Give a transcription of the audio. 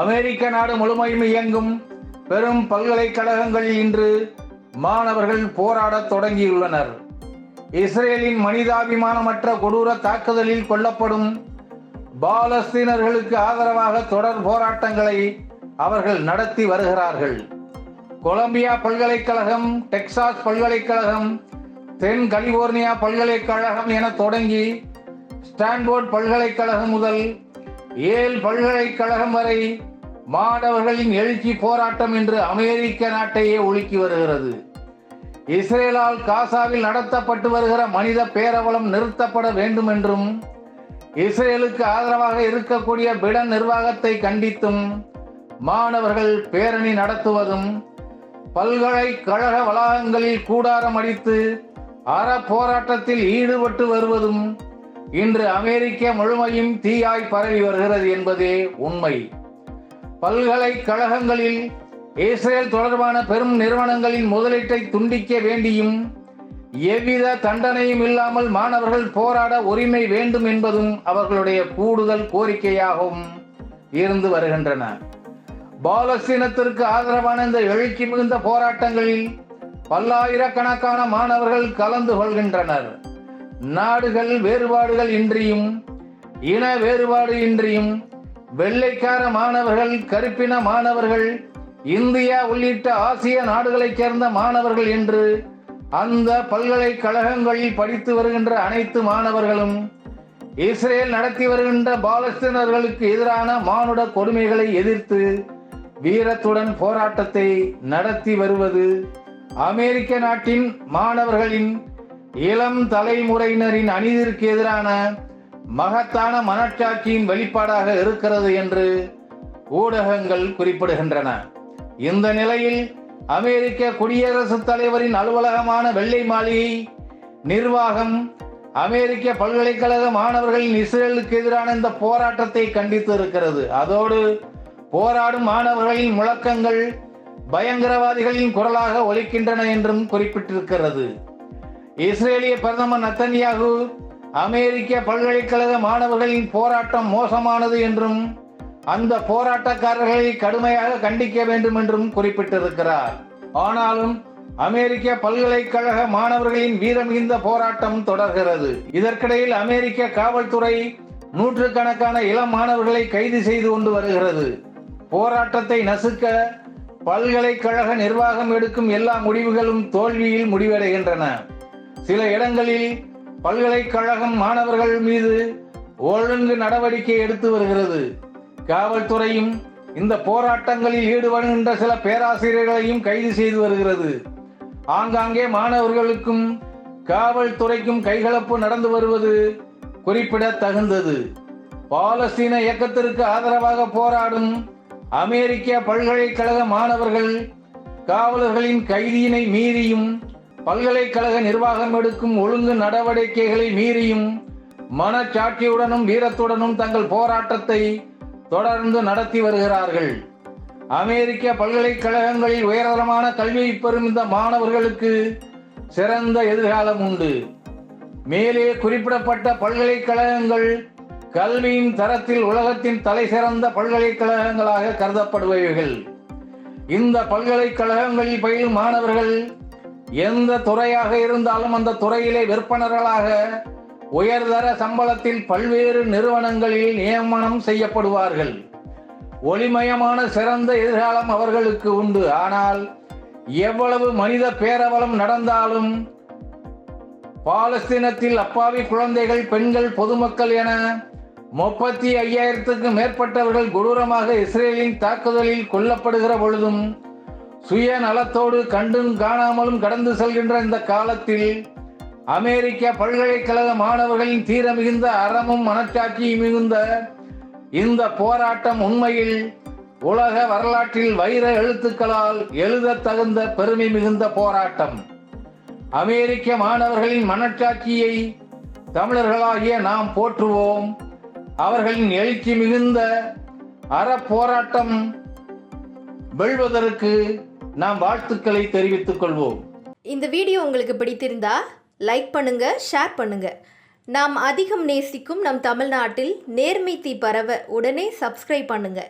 அமெரிக்க நாடு முழுமையும் இயங்கும் பெரும் பல்கலைக்கழகங்களில் இன்று மாணவர்கள் போராடத் தொடங்கியுள்ளனர். இஸ்ரேலின் மனிதாபிமானமற்ற கொடூர தாக்குதலில் கொல்லப்படும் பாலஸ்தீனர்களுக்கு ஆதரவாக தொடர் போராட்டங்களை அவர்கள் நடத்தி வருகிறார்கள். கொலம்பியா பல்கலைக்கழகம் டெக்சாஸ் பல்கலைக்கழகம் தென் கலிபோர்னியா பல்கலைக்கழகம் என தொடங்கி ஸ்டான்போர்ட் பல்கலைக்கழகம் முதல் ஏல் பல்கலைக்கழகம் வரை மாணவர்களின் எழுச்சி போராட்டம் என்று அமெரிக்க நாட்டையே ஒழுக்கி வருகிறது. இஸ்ரேலால் காசாவில் நடத்தப்பட்டு வருகிற மனித பேரவலம் நிறுத்தப்பட வேண்டும் என்றும் இஸ்ரேலுக்கு ஆதரவாக இருக்கக்கூடிய பிடன் நிர்வாகத்தை கண்டித்தும் மாணவர்கள் பேரணி நடத்துவதும் பல்கலைக்கழக வளாகங்களில் கூடாரம் அடித்து அற போராட்டத்தில் ஈடுபட்டு வருவதும் இன்று அமெரிக்க முழுமையும் தீயாய் பரவி வருகிறது என்பதே உண்மை. பல்கலைக்கழகங்களில் இஸ்ரேல் தொடர்பான பெரும் நிறுவனங்களின் முதலீட்டை துண்டிக்க வேண்டியும் எவ்வித தண்டனையும் இல்லாமல் மாணவர்கள் போராட உரிமை வேண்டும் என்பதும் அவர்களுடைய கூடுதல் கோரிக்கையாகவும் இருந்து வருகின்றன. பாலஸ்தீனத்திற்கு ஆதரவான இந்த எழுச்சி மிகுந்த போராட்டங்களில் பல்லாயிரக்கணக்கான மாணவர்கள் கலந்து கொள்கின்றனர். நாடுகள் வேறுபாடுகள் இன்றியும் இன வேறுபாடு இன்றியும் வெள்ளைக்கார மாணவர்கள் கருப்பின மாணவர்கள் இந்தியா உள்ளிட்ட ஆசிய நாடுகளைச் சேர்ந்த மாணவர்கள் என்று அந்த பல்கலைக்கழகங்களில் படித்து வருகின்ற அனைத்து மாணவர்களும் இஸ்ரேல் நடத்தி வருகின்ற பாலஸ்தீனர்களுக்கு எதிரான மானுட கொடுமைகளை எதிர்த்து வீரத்துடன் போராட்டத்தை நடத்தி வருவது அமெரிக்க நாட்டின் மாணவர்களின் இளம் தலைமுறையினரின் அநீதிற்கு எதிரான மகத்தான மனச்சாட்சியின் வெளிப்பாடாக இருக்கிறது என்று ஊடகங்கள் குறிப்பிடுகின்றன. இந்த நிலையில் அமெரிக்க குடியரசுத் தலைவரின் அலுவலகமான வெள்ளை மாளிகை நிர்வாகம் அமெரிக்க பல்கலைக்கழக மாணவர்களின் இஸ்ரேலுக்கு எதிரான இந்த போராட்டத்தை கண்டித்து இருக்கிறது அதோடு போராடும் மாணவர்களின் முழக்கங்கள் பயங்கரவாதிகளின் குரலாக ஒலிக்கின்றன என்றும் குறிப்பிட்டிருக்கிறது. இஸ்ரேலிய பிரதமர் நத்தன்யாகு அமெரிக்க பல்கலைக்கழக மாணவர்களின் போராட்டம் மோசமானது என்றும் அந்த போராட்டக்காரர்களை கடுமையாக கண்டிக்க வேண்டும் என்றும் குறிப்பிட்டிருக்கிறார். ஆனாலும் அமெரிக்க பல்கலைக்கழக மாணவர்களின் வீரமிகுந்த போராட்டம் தொடர்கிறது. இதற்கிடையில் அமெரிக்க காவல்துறை நூற்றுக்கணக்கான இளம் மாணவர்களை கைது செய்து கொண்டு வருகிறது. போராட்டத்தை நசுக்க பல்கலைக்கழக நிர்வாகம் எடுக்கும் எல்லா முடிவுகளும் தோல்வியில் முடிவடைகின்றன. சில இடங்களில் பல்கலைக்கழகம் மாணவர்கள் மீது ஒழுங்கு நடவடிக்கை எடுத்து வருகிறது. காவல்துறையும் இந்த போராட்டங்களில் ஈடுபடுகின்ற சில பேராசிரியர்களையும் கைது செய்து வருகிறது. ஆங்காங்கே மாணவர்களுக்கும் காவல்துறைக்கும் கைகலப்பு நடந்து வருவது குறிப்பிடத்தகுந்தது. பாலஸ்தீன இயக்கத்திற்கு ஆதரவாக போராடும் அமெரிக்க பல்கலைக்கழக மாணவர்கள் காவலர்களின் கைதியினை மீறியும் பல்கலைக்கழக நிர்வாகம் எடுக்கும் ஒழுங்கு நடவடிக்கைகளை மீறியும் மனச்சாட்சியுடனும் வீரத்துடனும் தங்கள் போராட்டத்தை தொடர்ந்து நடத்தி வருகிறார்கள். அமெரிக்க பல்கலைக்கழகங்களில் உயர்தரமான கல்வியை பெறும் இந்த மாணவர்களுக்கு சிறந்த எதிர்காலம் உண்டு. மேலே குறிப்பிடப்பட்ட பல்கலைக்கழகங்கள் கல்வியின் தரத்தில் உலகத்தின் தலை சிறந்த பல்கலைக்கழகங்களாக கருதப்படுபவைகள். இந்த பல்கலைக்கழகங்களில் பயிலும் மாணவர்கள் எந்த துறையாக இருந்தாலும் அந்த துறையிலே விற்பனர்களாக உயர்தர சம்பளத்தில் பல்வேறு நிறுவனங்களில் நியமனம் செய்யப்படுவார்கள். ஒளிமயமான சிறந்த எதிர்காலம் அவர்களுக்கு உண்டு. ஆனால் எவ்வளவு மனித பேரவலம் நடந்தாலும் பாலஸ்தீனத்தில் அப்பாவி குழந்தைகள் பெண்கள் பொதுமக்கள் என முப்பத்தி ஐயாயிரத்துக்கு மேற்பட்டவர்கள் கொடூரமாக இஸ்ரேலின் தாக்குதலில் கொல்லப்படுகிற பொழுதும் சுய நலத்தோடு கண்டும் காணாமலும் கடந்து செல்கின்ற இந்த காலத்தில் அமெரிக்க பல்கலைக்கழக மாணவர்களின் தீர மிகுந்த அறமும் மனச்சாட்சியும் மிகுந்த இந்த போராட்டம் உண்மையில் உலக வரலாற்றில் வைர எழுத்துக்களால் எழுத தகுந்த பெருமை மிகுந்த போராட்டம். அமெரிக்க மாணவர்களின் மனச்சாட்சியை தமிழர்களாகிய நாம் போற்றுவோம். அவர்களின் எழுச்சி மிகுந்த அறப்போராட்டம் வெல்வதற்கு நாம் வாழ்த்துக்களை தெரிவித்துக் கொள்வோம். இந்த வீடியோ உங்களுக்கு பிடித்திருந்தா லைக் பண்ணுங்க ஷேர் பண்ணுங்க. நாம் அதிகம் நேசிக்கும் நம் தமிழ்நாட்டில் நேர்மை தீ பரவ உடனே சப்ஸ்கிரைப் பண்ணுங்க.